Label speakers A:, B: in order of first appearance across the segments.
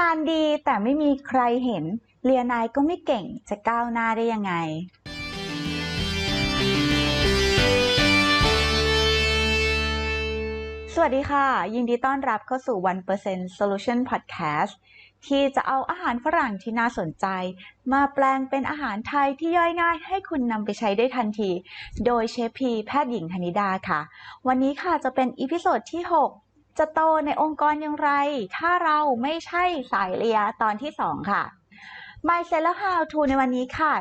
A: งานดีแต่ไม่มีใครเห็น เรียนายก็ไม่เก่งจะก้าวหน้าได้ยังไง สวัสดีค่ะ ยินดีต้อนรับเข้าสู่ 1% Solution Podcast ที่จะเอาอาหารฝรั่งที่น่าสนใจ มาแปลงเป็นอาหารไทยที่ย่อยง่ายให้คุณนำไปใช้ได้ทันที โดยเชฟพีแพทย์หญิงธนิดาค่ะ วันนี้ค่ะจะเป็นอีพิโซดที่ 6 จะโตในองค์กรอย่างไร ถ้าเราไม่ใช่สายเลียตอนที่2ค่ะ My s e l l e r How to ในวันนี้ค่ะ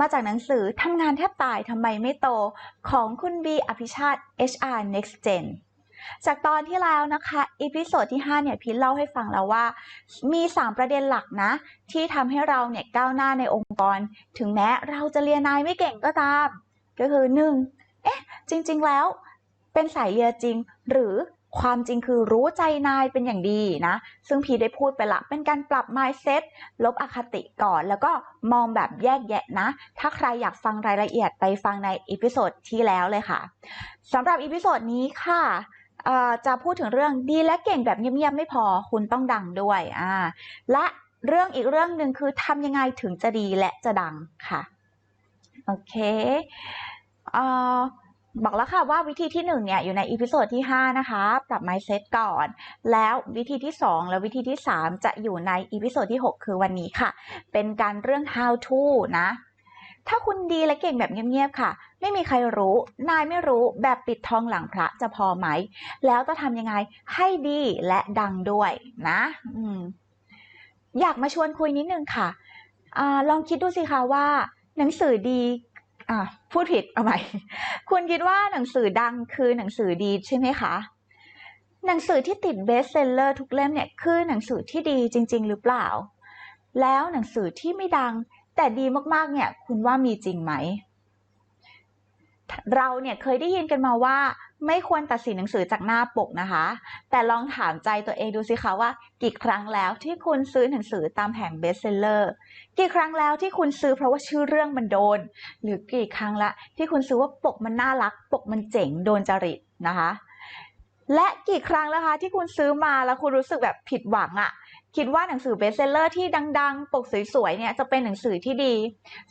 A: มาจากหนังสือทำงานแทบตายทำไมไม่โตของคุณบีอภิชาติ HR Next Gen จากตอนที่แล้วนะคะอีพิโซดที่ 5 เนี่ยพีทเล่าให้ฟังแล้วว่า มี 3 ประเด็นหลักนะ ที่ทำให้เราเนี่ยก้าวหน้าในองค์กร ถึงแม้เราจะเรียนนายไม่เก่งก็ตาม ก็คือ 1. เอ๊ะ จริง ๆ แล้ว เป็นสายเรียจริง หรือ ความจริงคือรู้ใจนายเป็นอย่างดีนะ ซึ่งพีได้พูดไปละ เป็นการปรับ mindset ลบอคติก่อน แล้วก็มองแบบแยกแยะนะ ถ้าใครอยากฟังรายละเอียดไปฟังในอีพิโซดที่แล้วเลยค่ะสำหรับอีพิโซดนี้ค่ะจะพูดถึงเรื่องดีและเก่งแบบเงียบๆไม่พอคุณต้องดังด้วยอ่าและเรื่องอีกเรื่องหนึ่งคือทำยังไงถึงจะดีและจะดังค่ะ โอเคอ บอกแล้วค่ะว่าวิธีที่1เนี่ยอยู่ในอีพิโซดที่ 5 นะคะ ปรับ mindset ก่อน แล้ววิธีที่ 2 และวิธีที่ 3 จะอยู่ในอีพิโซดที่ 6 คือวันนี้ค่ะ เป็นการเรื่อง how to นะ ถ้าคุณดีและเก่งแบบเงียบๆค่ะ ไม่มีใครรู้ นายไม่รู้แบบปิดทองหลังพระจะพอไหม แล้วจะทำยังไงให้ดีและดังด้วยนะออยากมาชวนคุยนิดนึงค่ะอลองคิดดูสิคะว่าหนังสือดี พูดผิดเอาใหม่ คุณคิดว่าหนังสือดังคือหนังสือดีใช่ไหมคะ หนังสือที่ติดเบสเซลเลอร์ทุกเล่มเนี่ยคือหนังสือที่ดีจริง ๆ หรือเปล่า แล้วหนังสือที่ไม่ดังแต่ดีมากๆเนี่ย คุณว่ามีจริงไหม เราเนี่ยเคยได้ยินกันมาว่า ไม่ควรตัดสินหนังสือจากหน้าปกนะคะ แต่ลองถามใจตัวเองดูสิคะว่า กี่ครั้งแล้วที่คุณซื้อหนังสือตามแผงเบสเซลเลอร์ กี่ครั้งแล้วที่คุณซื้อเพราะว่าชื่อเรื่องมันโดน หรือกี่ครั้งละที่คุณซื้อว่าปกมันน่ารัก ปกมันเจ๋งโดนจริตนะคะ และกี่ครั้งแล้วคะที่คุณซื้อมาแล้วคุณรู้สึกแบบผิดหวังอะ คิดว่าหนังสือเบสเซลเลอร์ที่ดัง ๆ ปกสวยๆเนี่ยจะเป็นหนังสือที่ดี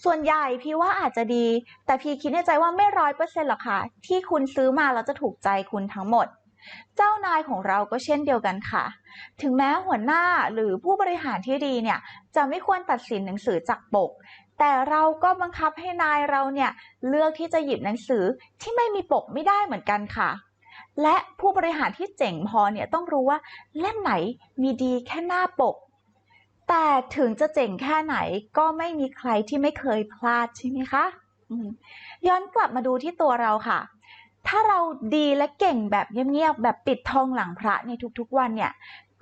A: ส่วนใหญ่พี่ว่าอาจจะดี แต่พี่คิดในใจว่าไม่ร้อยเปอร์เซ็นต์หรอกค่ะ ที่คุณซื้อมาแล้วจะถูกใจคุณทั้งหมด เจ้านายของเราก็เช่นเดียวกันค่ะ ถึงแม้หัวหน้าหรือผู้บริหารที่ดีเนี่ยจะไม่ควรตัดสินหนังสือจากปก แต่เราก็บังคับให้นายเราเนี่ยเลือกที่จะหยิบหนังสือที่ไม่มีปกไม่ได้เหมือนกันค่ะ และผู้บริหารที่เจ๋งพอเนี่ยต้องรู้ว่าเล่มไหนมีดีแค่หน้าปก แต่ถึงจะเจ๋งแค่ไหนก็ไม่มีใครที่ไม่เคยพลาดใช่ไหมคะย้อนกลับมาดูที่ตัวเราค่ะ ถ้าเราดีและเก่งแบบเงียบๆแบบปิดทองหลังพระในทุกๆวันเนี่ย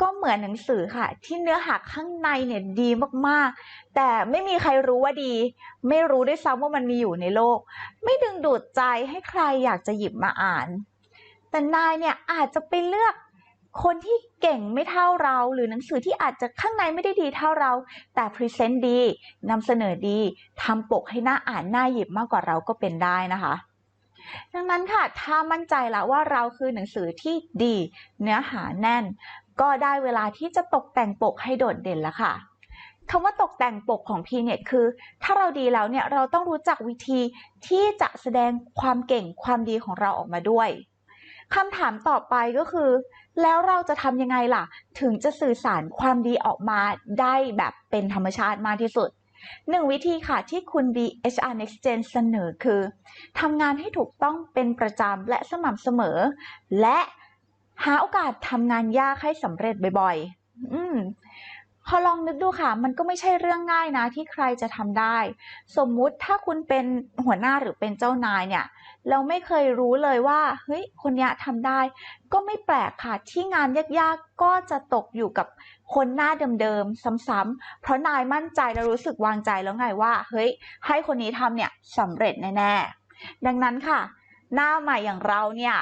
A: ก็เหมือนหนังสือค่ะ ที่เนื้อหาข้างในเนี่ยดีมากๆ แต่ไม่มีใครรู้ว่าดี ไม่รู้ด้วยซ้ำว่ามันมีอยู่ในโลก ไม่ดึงดูดใจให้ใครอยากจะหยิบมาอ่าน แต่นายเนี่ยอาจจะไปเลือกคนที่เก่งไม่เท่าเรา หรือหนังสือที่อาจจะข้างในไม่ได้ดีเท่าเรา แต่พรีเซนต์ดีนำเสนอดีทำปกให้หน้าอ่านหน้าหยิบมากกว่าเราก็เป็นได้นะคะ ดังนั้นค่ะถ้ามั่นใจแล้วว่าเราคือหนังสือที่ดี เนื้อหาแน่น ก็ได้เวลาที่จะตกแต่งปกให้โดดเด่นแล้วค่ะคำว่าตกแต่งปกของพีเนี่ยคือ ถ้าเราดีแล้วเนี่ยเราต้องรู้จักวิธีที่จะแสดงความเก่งความดีของเราออกมาด้วย คำถามต่อไปก็คือ แล้วเราจะทำยังไงล่ะ ถึงจะสื่อสารความดีออกมาได้แบบเป็นธรรมชาติมากที่สุดหนึ่งวิธีค่ะที่คุณ BHR Next Gen เสนอคือทำงานให้ถูกต้องเป็นประจำและสม่ำเสมอ และหาโอกาสทำงานยากให้สำเร็จบ่อยๆอืม พอลองนึกดูค่ะ มันก็ไม่ใช่เรื่องง่ายนะที่ใครจะทำได้ สมมุติถ้าคุณเป็นหัวหน้าหรือเป็นเจ้านายเนี่ย เราไม่เคยรู้เลยว่า เฮ้ย คนนี้ทำได้ ก็ไม่แปลกค่ะ ที่งานยากๆ ก็จะตกอยู่กับคนหน้าเดิมๆ ซ้ำๆ เพราะนายมั่นใจและรู้สึกวางใจแล้วไงว่า เฮ้ย ให้คนนี้ทำเนี่ยสำเร็จแน่ๆ ดังนั้นค่ะ หน้าใหม่อย่างเราเนี่ย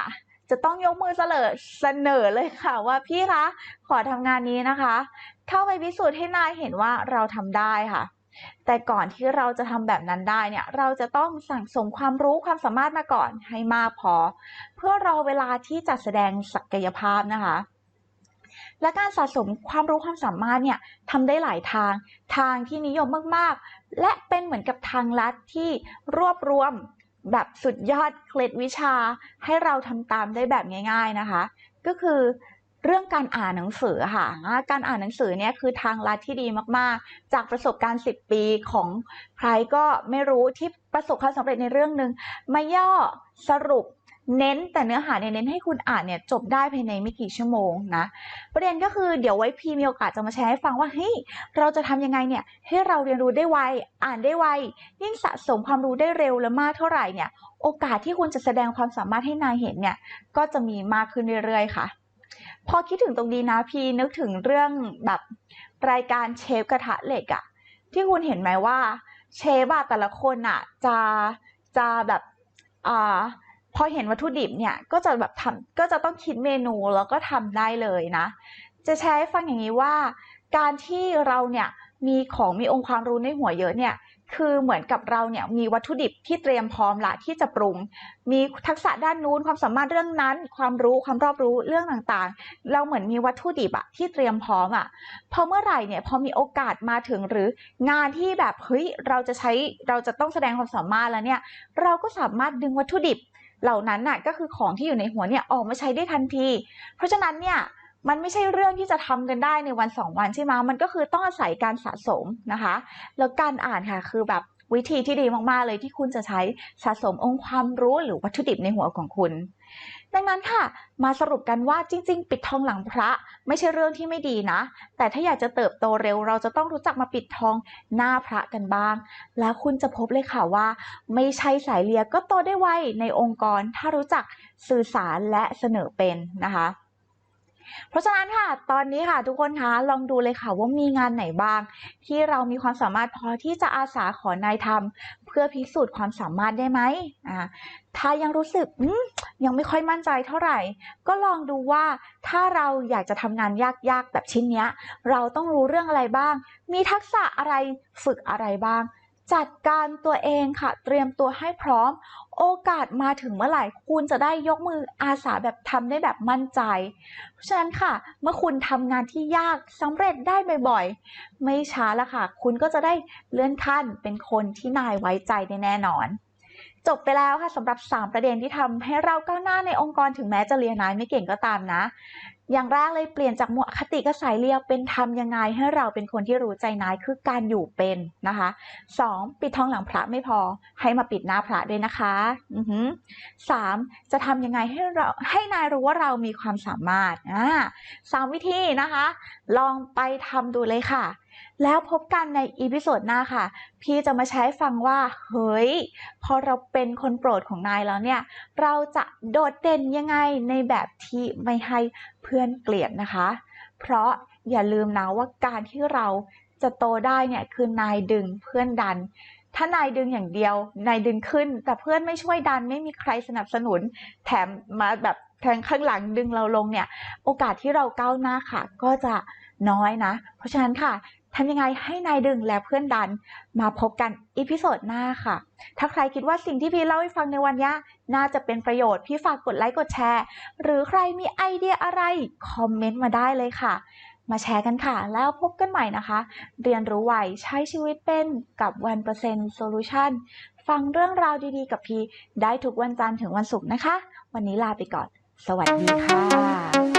A: จะต้องยกมือเสนอเสนอเลยค่ะว่าพี่คะขอทำงานนี้นะคะ เข้าไปพิสูจน์ให้นายเห็นว่าเราทำได้ค่ะ แต่ก่อนที่เราจะทำแบบนั้นได้เนี่ยเราจะต้องสั่งสมความรู้ความสามารถมาก่อนให้มากพอ เพื่อรอเวลาที่จะแสดงศักยภาพนะคะ และการสะสมความรู้ความสามารถเนี่ยทำได้หลายทางทางที่นิยมมากๆ และเป็นเหมือนกับทางลัดที่รวบรวม แบบสุดยอดเคล็ดวิชาให้เราทำตามได้แบบง่าย ๆนะคะ ก็คือเรื่องการอ่านหนังสือค่ะ การอ่านหนังสือเนี่ยคือทางลัดที่ดีมากๆ จากประสบการณ์ 10 ปีของใครก็ไม่รู้ที่ประสบความสำเร็จในเรื่องหนึ่งมาย่อสรุป เน้นแต่เนื้อหาเนี่ยเน้นให้คุณอ่านเนี่ยจบได้ภายในไม่กี่ชั่วโมงนะประเด็นก็คือเดี๋ยวไว้พีมีโอกาสจะมาแชร์ให้ฟังว่าเฮ้ยเราจะทำยังไงเนี่ยให้เราเรียนรู้ได้ไวอ่านได้ไวยิ่งสะสมความรู้ได้เร็วและมากเท่าไหร่เนี่ยโอกาสที่คุณจะแสดงความสามารถให้นายเห็นเนี่ยก็จะมีมากขึ้นเรื่อยๆค่ะ พอคิดถึงตรงนี้นะพีนึกถึงเรื่องแบบรายการเชฟกระทะเหล็กอะที่คุณเห็นไหมว่าเชฟอะแต่ละคนอะจะจะแบบอ่า พอเห็นวัตถุดิบเนี่ยก็จะแบบทำก็จะต้องคิดเมนูแล้วก็ทำได้เลยนะ จะแชร์ให้ฟังอย่างนี้ว่า การที่เราเนี่ยมีของมีองค์ความรู้ในหัวเยอะเนี่ยคือเหมือนกับเราเนี่ยมีวัตถุดิบที่เตรียมพร้อมละที่จะปรุง มีทักษะด้านนู้นความสามารถเรื่องนั้น ความรู้ความรอบรู้เรื่องต่างๆ เราเหมือนมีวัตถุดิบอะที่เตรียมพร้อมอะพอเมื่อไหร่เนี่ยพอมีโอกาสมาถึงหรืองานที่แบบเฮ้ยเราจะใช้เราจะต้องแสดงความสามารถแล้วเนี่ยเราก็สามารถดึงวัตถุดิบ เหล่านั้นน่ะก็คือของที่อยู่ในหัวเนี่ยออกมาใช้ได้ทันที เพราะฉะนั้นเนี่ยมันไม่ใช่เรื่องที่จะทำกันได้ในวันสองวันใช่ไหมมันก็คือต้องอาศัยการสะสมนะคะ แล้วการอ่านค่ะคือแบบวิธีที่ดีมากๆเลยที่คุณจะใช้สะสมองค์ความรู้หรือวัตถุดิบในหัวของคุณ ดังนั้นค่ะมาสรุปกันว่าจริง ๆ ปิดทองหลังพระ ไม่ใช่เรื่องที่ไม่ดีนะ แต่ถ้าอยากจะเติบโตเร็ว เราจะต้องรู้จักมาปิดทองหน้าพระกันบ้าง แล้วคุณจะพบเลยค่ะว่า ไม่ใช่สายเลียก็โตได้ไวในองค์กร ถ้ารู้จักสื่อสารและเสนอเป็นนะคะ เพราะฉะนั้นค่ะ ตอนนี้ค่ะทุกคนคะลองดูเลยค่ะว่ามีงานไหนบ้าง ที่เรามีความสามารถพอที่จะอาสาขอนายทำเพื่อพิสูจน์ความสามารถได้ไหมอ่าถ้ายังรู้สึกยังไม่ค่อยมั่นใจเท่าไหร่ ก็ลองดูว่าถ้าเราอยากจะทำงานยากๆแบบชิ้นเนี้ยเราต้องรู้เรื่องอะไรบ้าง มีทักษะอะไรฝึกอะไรบ้าง จัดการตัวเองค่ะ เตรียมตัวให้พร้อม โอกาสมาถึงเมื่อไหร่คุณจะได้ยกมืออาสาแบบทำได้แบบมั่นใจ เพราะฉะนั้นค่ะ เมื่อคุณทำงานที่ยากสำเร็จได้บ่อยๆ ไม่ช้าแล้วค่ะ คุณก็จะได้เลื่อนขั้นเป็นคนที่นายไว้ใจได้แน่นอน จบไปแล้วค่ะสำหรับ 3 ประเด็นที่ทำให้เราก้าวหน้าในองค์กรถึงแม้จะเรียนนายไม่เก่งก็ตามนะ อย่างแรกเลยเปลี่ยนจากหมวคติกับสายเรียวเป็นทำยังไงให้เราเป็นคนที่รู้ใจนายคือการอยู่เป็นนะคะ 2. ปิดทองหลังพระไม่พอให้มาปิดหน้าพระด้วยนะคะอือหือ 3. จะทำยังไงให้เราให้นายรู้ว่าเรามีความสามารถอ่าสามวิธีนะคะ ลองไปทำดูเลยค่ะ แล้วพบกันในอีพิโซดหน้าค่ะ พี่จะมาใช้ฟังว่า เฮ้ย พอเราเป็นคนโปรดของนายแล้วเนี่ย เราจะโดดเด่นยังไงในแบบที่ไม่ให้เพื่อนเกลียดนะคะ เพราะอย่าลืมนะว่าการที่เราจะโตได้เนี่ยคือนายดึงเพื่อนดัน ถ้านายดึงอย่างเดียวนายดึงขึ้น แต่เพื่อนไม่ช่วยดันไม่มีใครสนับสนุน แถมมาแบบแทงข้างหลังดึงเราลงเนี่ย โอกาสที่เราก้าวหน้าค่ะ ก็จะน้อยนะ เพราะฉะนั้นค่ะ ทำยังไงให้นายดึงและเพื่อนดันมาพบกันอีพิโซดหน้าค่ะ ถ้าใครคิดว่าสิ่งที่พี่เล่าให้ฟังในวันนี้น่าจะเป็นประโยชน์พี่ฝากกดไลค์กดแชร์ หรือใครมีไอเดียอะไร คอมเมนต์มาได้เลยค่ะ มาแชร์กันค่ะ แล้วพบกันใหม่นะคะ เรียนรู้ไวใช้ชีวิตเป็นกับ1% Solution ฟังเรื่องราวดีๆ กับพี่ได้ทุกวันจันทร์ถึงวันศุกร์นะคะ วันนี้ลาไปก่อน สวัสดีค่ะ